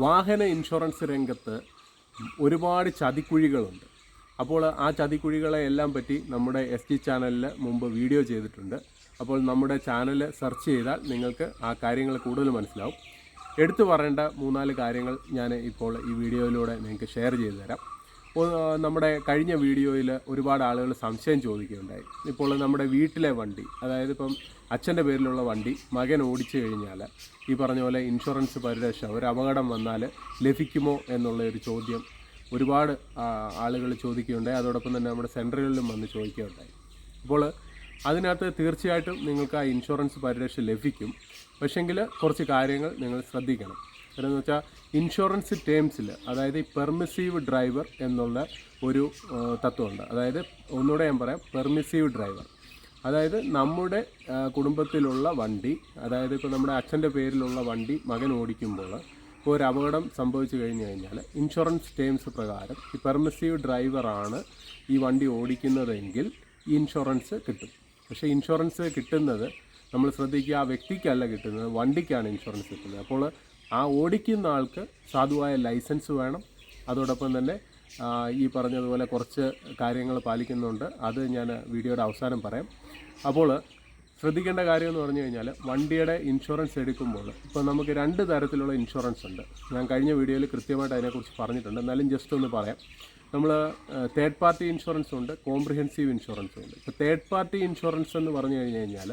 വാഹന ഇൻഷുറൻസ് രംഗത്ത് ഒരുപാട് ചതിക്കുഴികളുണ്ട്. അപ്പോൾ ആ ചതിക്കുഴികളെ എല്ലാം പറ്റി നമ്മുടെ എസ് ടി ചാനലിൽ മുമ്പ് വീഡിയോ ചെയ്തിട്ടുണ്ട്. അപ്പോൾ നമ്മുടെ ചാനൽ സെർച്ച് ചെയ്താൽ നിങ്ങൾക്ക് ആ കാര്യങ്ങൾ കൂടുതൽ മനസ്സിലാവും. എടുത്തു പറയേണ്ട മൂന്നാൽ കാര്യങ്ങൾ ഞാൻ ഇപ്പോൾ ഈ വീഡിയോയിലൂടെ നിങ്ങൾക്ക് ഷെയർ ചെയ്തു തരാം. നമ്മുടെ കഴിഞ്ഞ വീഡിയോയിൽ ഒരുപാട് ആളുകൾ സംശയം ചോദിക്കുകയുണ്ടായി. ഇപ്പോൾ നമ്മുടെ വീട്ടിലെ വണ്ടി അതായത് ഇപ്പം അച്ഛന്റെ പേരിലുള്ള വണ്ടി മകൻ ഓടിച്ചു കഴിഞ്ഞാൽ ഈ പറഞ്ഞ പോലെ ഇൻഷുറൻസ് പരിരക്ഷ ഒരു അപകടം വന്നാൽ ലഭിക്കുമോ എന്നുള്ള ഒരു ചോദ്യം ഒരുപാട് ആളുകൾ ചോദിക്കുകയുണ്ടായി. അതോടൊപ്പം തന്നെ നമ്മുടെ സെന്ററുകളിലും വന്ന് ചോദിക്കുകയുണ്ടായി. അപ്പോൾ അതിനകത്ത് തീർച്ചയായിട്ടും നിങ്ങൾക്ക് ആ ഇൻഷുറൻസ് പരിരക്ഷ ലഭിക്കും. പക്ഷെങ്കിൽ കുറച്ച് കാര്യങ്ങൾ നിങ്ങൾ ശ്രദ്ധിക്കണം. എന്ന് വെച്ചാൽ ഇൻഷുറൻസ് ടേംസിൽ അതായത് ഈ പെർമിസീവ് ഡ്രൈവർ എന്നുള്ള ഒരു തത്വമുണ്ട്. അതായത് ഒന്നുകൂടെ ഞാൻ പറയാം പെർമിസീവ് ഡ്രൈവർ അതായത് നമ്മുടെ കുടുംബത്തിലുള്ള വണ്ടി അതായത് ഇപ്പോൾ നമ്മുടെ അച്ഛന്റെ പേരിലുള്ള വണ്ടി മകൻ ഓടിക്കുമ്പോൾ ഇപ്പോൾ ഒരു അപകടം സംഭവിച്ചു കഴിഞ്ഞു കഴിഞ്ഞാൽ ഇൻഷുറൻസ് ടേംസ് പ്രകാരം ഈ പെർമിസീവ് ഡ്രൈവറാണ് ഈ വണ്ടി ഓടിക്കുന്നതെങ്കിൽ ഇൻഷുറൻസ് കിട്ടും. പക്ഷേ ഇൻഷുറൻസ് കിട്ടുന്നത് നമ്മൾ ശ്രദ്ധിക്കുക ആ വ്യക്തിക്കല്ല കിട്ടുന്നത് വണ്ടിക്കാണ് ഇൻഷുറൻസ് കിട്ടുന്നത്. അപ്പോൾ ആ ഓടിക്കുന്ന ആൾക്ക് സാധുവായ ലൈസൻസ് വേണം. അതോടൊപ്പം തന്നെ ഈ പറഞ്ഞതുപോലെ കുറച്ച് കാര്യങ്ങൾ പാലിക്കുന്നുണ്ട്. അത് ഞാൻ വീഡിയോയുടെ അവസാനം പറയാം. അപ്പോൾ ശ്രദ്ധിക്കേണ്ട കാര്യം എന്ന് പറഞ്ഞു കഴിഞ്ഞാൽ വണ്ടിയുടെ ഇൻഷുറൻസ് എടുക്കുമ്പോൾ ഇപ്പോൾ നമുക്ക് രണ്ട് തരത്തിലുള്ള ഇൻഷുറൻസ് ഉണ്ട്. ഞാൻ കഴിഞ്ഞ വീഡിയോയിൽ കൃത്യമായിട്ട് അതിനെക്കുറിച്ച് പറഞ്ഞിട്ടുണ്ട്. എന്നാലും ജസ്റ്റ് ഒന്ന് പറയാം. നമ്മൾ തേർഡ് പാർട്ടി ഇൻഷുറൻസ് ഉണ്ട് കോംപ്രിഹെൻസീവ് ഇൻഷുറൻസ് ഉണ്ട്. ഇപ്പോൾ തേർഡ് പാർട്ടി ഇൻഷുറൻസ് എന്ന് പറഞ്ഞു കഴിഞ്ഞു കഴിഞ്ഞാൽ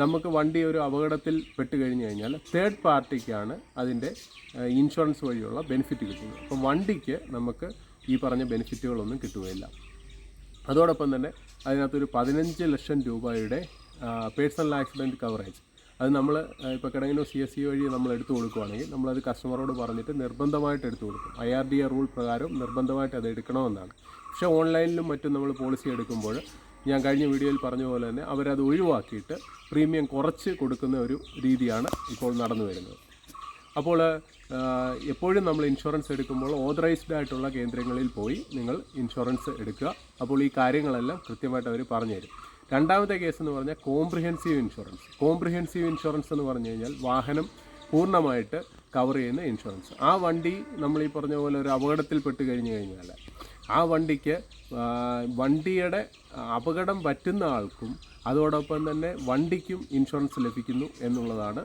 നമുക്ക് വണ്ടി ഒരു അപകടത്തിൽ പെട്ട് കഴിഞ്ഞ് കഴിഞ്ഞാൽ തേർഡ് പാർട്ടിക്കാണ് അതിന്റെ ഇൻഷുറൻസ് വഴിയുള്ള ബെനിഫിറ്റ് കിട്ടുന്നത്. അപ്പോൾ വണ്ടിക്ക് നമുക്ക് ഈ പറഞ്ഞ ബെനിഫിറ്റുകളൊന്നും കിട്ടുകയില്ല. അതോടൊപ്പം തന്നെ അതിനകത്തൊരു പതിനഞ്ച് ലക്ഷം രൂപയുടെ പേഴ്സണൽ ആക്സിഡന്റ് കവറേജ് അത് നമ്മൾ ഇപ്പോൾ കിടങ്ങിനോ സി എസ് സി വഴി നമ്മൾ എടുത്തു കൊടുക്കുകയാണെങ്കിൽ നമ്മളത് കസ്റ്റമറോട് പറഞ്ഞിട്ട് നിർബന്ധമായിട്ട് എടുത്തു കൊടുക്കും. I R D A rule പ്രകാരം നിർബന്ധമായിട്ട് അത് എടുക്കണമെന്നാണ്. പക്ഷേ ഓൺലൈനിലും മറ്റും നമ്മൾ പോളിസി എടുക്കുമ്പോൾ ഞാൻ കഴിഞ്ഞ വീഡിയോയിൽ പറഞ്ഞ പോലെ തന്നെ അവരത് ഒഴിവാക്കിയിട്ട് പ്രീമിയം കുറച്ച് കൊടുക്കുന്ന ഒരു രീതിയാണ് ഇപ്പോൾ നടന്നു വരുന്നത്. അപ്പോൾ എപ്പോഴും നമ്മൾ ഇൻഷുറൻസ് എടുക്കുമ്പോൾ ഓതറൈസ്ഡ് ആയിട്ടുള്ള കേന്ദ്രങ്ങളിൽ പോയി നിങ്ങൾ ഇൻഷുറൻസ് എടുക്കുക. അപ്പോൾ ഈ കാര്യങ്ങളെല്ലാം കൃത്യമായിട്ട് അവർ പറഞ്ഞുതരും. രണ്ടാമത്തെ കേസ് എന്ന് പറഞ്ഞാൽ കോംപ്രിഹെൻസീവ് ഇൻഷുറൻസ്. കോംപ്രിഹെൻസീവ് ഇൻഷുറൻസ് എന്ന് പറഞ്ഞു കഴിഞ്ഞാൽ വാഹനം പൂർണമായിട്ട് കവർ ചെയ്യുന്ന ഇൻഷുറൻസ്. ആ വണ്ടി നമ്മൾ ഈ പറഞ്ഞ പോലെ ഒരു അപകടത്തിൽപ്പെട്ട് കഴിഞ്ഞു കഴിഞ്ഞാൽ ആ വണ്ടിക്ക് വണ്ടിയുടെ അപകടം പറ്റുന്ന ആൾക്കും അതോടൊപ്പം തന്നെ വണ്ടിക്കും ഇൻഷുറൻസ് ലഭിക്കുന്നു എന്നുള്ളതാണ്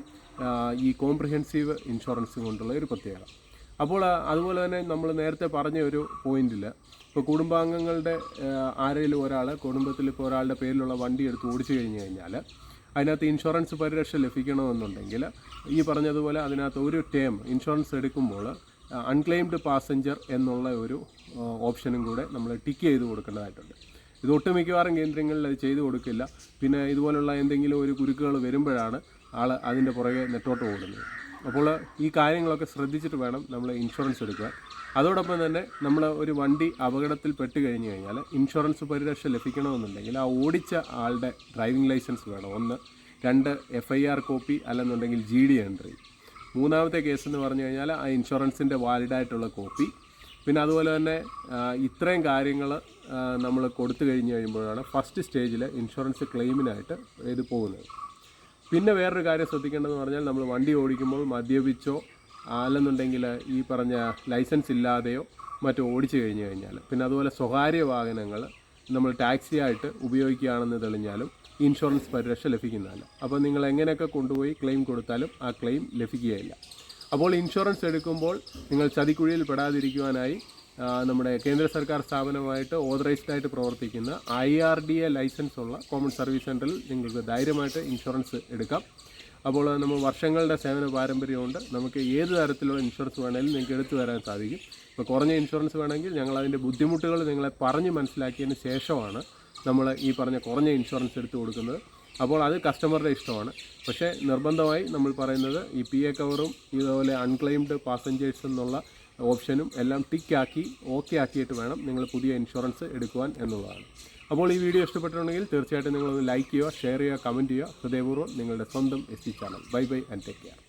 ഈ കോംപ്രിഹെൻസീവ് ഇൻഷുറൻസ് കൊണ്ടുള്ള ഒരു പ്രത്യേകത. അപ്പോൾ അതുപോലെ തന്നെ നമ്മൾ നേരത്തെ പറഞ്ഞ ഒരു പോയിന്റിൽ ഇപ്പോൾ കുടുംബാംഗങ്ങളുടെ ആരെങ്കിലും ഒരാൾ കുടുംബത്തിൽ ഇപ്പോൾ ഒരാളുടെ പേരിലുള്ള വണ്ടി എടുത്ത് ഓടിച്ചു കഴിഞ്ഞു കഴിഞ്ഞാൽ അതിനകത്ത് ഇൻഷുറൻസ് പരിരക്ഷ ലഭിക്കണമെന്നുണ്ടെങ്കിൽ ഈ പറഞ്ഞതുപോലെ അതിനകത്ത് ഒരു ടേം ഇൻഷുറൻസ് എടുക്കുമ്പോൾ അൺക്ലെയിംഡ് പാസഞ്ചർ എന്നുള്ള ഒരു ഓപ്ഷനും കൂടെ നമ്മൾ ടിക്ക് ചെയ്ത് കൊടുക്കേണ്ടതായിട്ടുണ്ട്. ഇത് ഒട്ടുമിക്കവാറും കേന്ദ്രങ്ങളിൽ അത് ചെയ്തു കൊടുക്കില്ല. പിന്നെ ഇതുപോലുള്ള എന്തെങ്കിലും ഒരു കുരുക്കുകൾ വരുമ്പോഴാണ് ആൾ അതിന്റെ പുറകെ നെട്ടോട്ട് ഓടുന്നത്. അപ്പോൾ ഈ കാര്യങ്ങളൊക്കെ ശ്രദ്ധിച്ചിട്ട് വേണം നമ്മൾ ഇൻഷുറൻസ് എടുക്കാൻ അതോടൊപ്പം തന്നെ നമ്മൾ ഒരു വണ്ടി അപകടത്തിൽ പെട്ട് കഴിഞ്ഞ് കഴിഞ്ഞാൽ ഇൻഷുറൻസ് പരിരക്ഷ ലഭിക്കണമെന്നുണ്ടെങ്കിൽ ആ ഓടിച്ച ആളുടെ ഡ്രൈവിംഗ് ലൈസൻസ് വേണം. ഒന്ന് രണ്ട് എഫ് ഐ ആർ കോപ്പി അല്ലെന്നുണ്ടെങ്കിൽ ജി ഡി എൻട്രി മൂന്നാമത്തെ കേസ് എന്ന് പറഞ്ഞു കഴിഞ്ഞാൽ ആ ഇൻഷുറൻസിന്റെ വാലിഡായിട്ടുള്ള കോപ്പി പിന്നെ അതുപോലെ തന്നെ ഇത്രയും കാര്യങ്ങൾ നമ്മൾ കൊടുത്തു കഴിഞ്ഞ് കഴിയുമ്പോഴാണ് ഫസ്റ്റ് സ്റ്റേജിൽ ഇൻഷുറൻസ് ക്ലെയിമിനായിട്ട് ഇത് പോകുന്നത്. പിന്നെ വേറൊരു കാര്യം ശ്രദ്ധിക്കേണ്ടതെന്ന് പറഞ്ഞാൽ നമ്മൾ വണ്ടി ഓടിക്കുമ്പോൾ മദ്യപിച്ചോ അല്ലെന്നുണ്ടെങ്കിൽ ഈ പറഞ്ഞ ലൈസൻസ് ഇല്ലാതെയോ മറ്റോ ഓടിച്ചു കഴിഞ്ഞു കഴിഞ്ഞാൽ പിന്നെ അതുപോലെ സ്വകാര്യ വാഹനങ്ങൾ നമ്മൾ ടാക്സിയായിട്ട് ഉപയോഗിക്കുകയാണെന്ന് തെളിഞ്ഞാലും ഇൻഷുറൻസ് പരിരക്ഷ ലഭിക്കുന്നതല്ല. അപ്പോൾ നിങ്ങൾ എങ്ങനെയൊക്കെ കൊണ്ടുപോയി ക്ലെയിം കൊടുത്താലും ആ ക്ലെയിം ലഭിക്കുകയില്ല. അപ്പോൾ ഇൻഷുറൻസ് എടുക്കുമ്പോൾ നിങ്ങൾ ചതിക്കുഴിയിൽ പെടാതിരിക്കുവാനായി നമ്മുടെ കേന്ദ്ര സർക്കാർ സ്ഥാപനമായിട്ട് ഓതറൈസ്ഡ് ആയിട്ട് പ്രവർത്തിക്കുന്ന I R D A licence ഉള്ള കോമൺ സർവീസ് സെന്ററിൽ നിങ്ങൾക്ക് ധൈര്യമായിട്ട് ഇൻഷുറൻസ് എടുക്കാം. അപ്പോൾ നമ്മൾ വർഷങ്ങളുടെ സേവന പാരമ്പര്യമുണ്ട്. നമുക്ക് ഏത് തരത്തിലുള്ള ഇൻഷുറൻസ് വേണമെങ്കിലും നിങ്ങൾക്ക് എടുത്തു തരാൻ സാധിക്കും. ഇപ്പോൾ കുറഞ്ഞ ഇൻഷുറൻസ് വേണമെങ്കിൽ ഞങ്ങൾ അതിന്റെ ബുദ്ധിമുട്ടുകൾ നിങ്ങളെ പറഞ്ഞ് മനസ്സിലാക്കിയതിന് ശേഷമാണ് നമ്മൾ ഈ പറഞ്ഞ കുറഞ്ഞ ഇൻഷുറൻസ് എടുത്ത് കൊടുക്കുന്നത്. അപ്പോൾ അത് കസ്റ്റമറുടെ ഇഷ്ടമാണ്. പക്ഷേ നിർബന്ധമായി നമ്മൾ പറയുന്നത് ഈ പി എ കവറും ഇതുപോലെ അൺക്ലെയിംഡ് പാസഞ്ചേഴ്സ് എന്നുള്ള ഓപ്ഷനും എല്ലാം ടിക്കാക്കി ഓക്കെ ആക്കിയിട്ട് വേണം നിങ്ങൾ പുതിയ ഇൻഷുറൻസ് എടുക്കുവാൻ എന്നുള്ളതാണ്. അപ്പോൾ ഈ വീഡിയോ ഇഷ്ടപ്പെട്ടിട്ടുണ്ടെങ്കിൽ തീർച്ചയായിട്ടും നിങ്ങളൊന്ന് ലൈക്ക് ചെയ്യുക ഷെയർ ചെയ്യുക കമന്റ് ചെയ്യുക. ഹൃദയപൂർവം നിങ്ങളുടെ സ്വന്തം S channel bye bye and take care